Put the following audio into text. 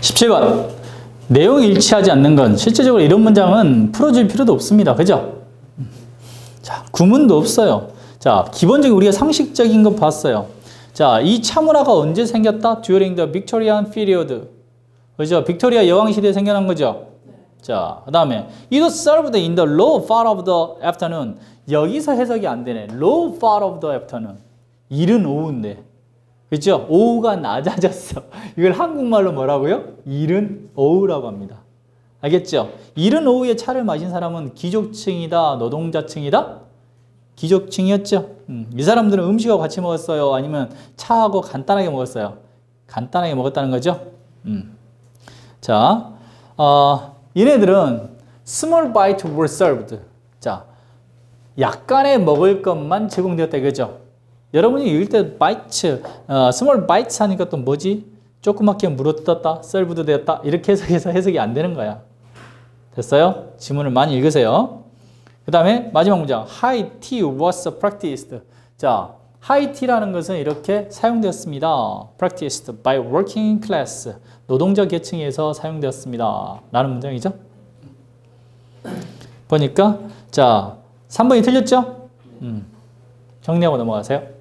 17번. 내용이 일치하지 않는 건 실제적으로 이런 문장은 풀어줄 필요도 없습니다. 그죠? 자, 구문도 없어요. 자, 기본적인 우리가 상식적인 거 봤어요. 자, 이 차문화가 언제 생겼다? During the Victorian period. 그죠? 빅토리아 여왕 시대에 생겨난 거죠. 자, 그 다음에 It was served in the low part of the afternoon. 여기서 해석이 안 되네. Low part of the afternoon. 이른 오후인데. 그죠? 오후가 낮아졌어. 이걸 한국말로 뭐라고요? 이른 오후라고 합니다. 알겠죠? 이른 오후에 차를 마신 사람은 귀족층이다, 노동자층이다? 귀족층이었죠. 음, 이 사람들은 음식하고 같이 먹었어요? 아니면 차하고 간단하게 먹었어요? 간단하게 먹었다는 거죠. 음. 자, 어, 얘네들은 small bite were served. 자, 약간의 먹을 것만 제공되었다 이거죠. 여러분이 읽을 때 bite, 어, small bites 하니까 또 뭐지? 조그맣게 물어뜯었다, served 되었다 이렇게 해석해서 해석이 안 되는 거야. 됐어요? 지문을 많이 읽으세요. 그 다음에 마지막 문장 high tea was practiced. 자, high tea라는 것은 이렇게 사용되었습니다. practiced by working class. 노동자 계층에서 사용되었습니다. 라는 문장이죠. 보니까 자 3번이 틀렸죠? 음, 정리하고 넘어가세요.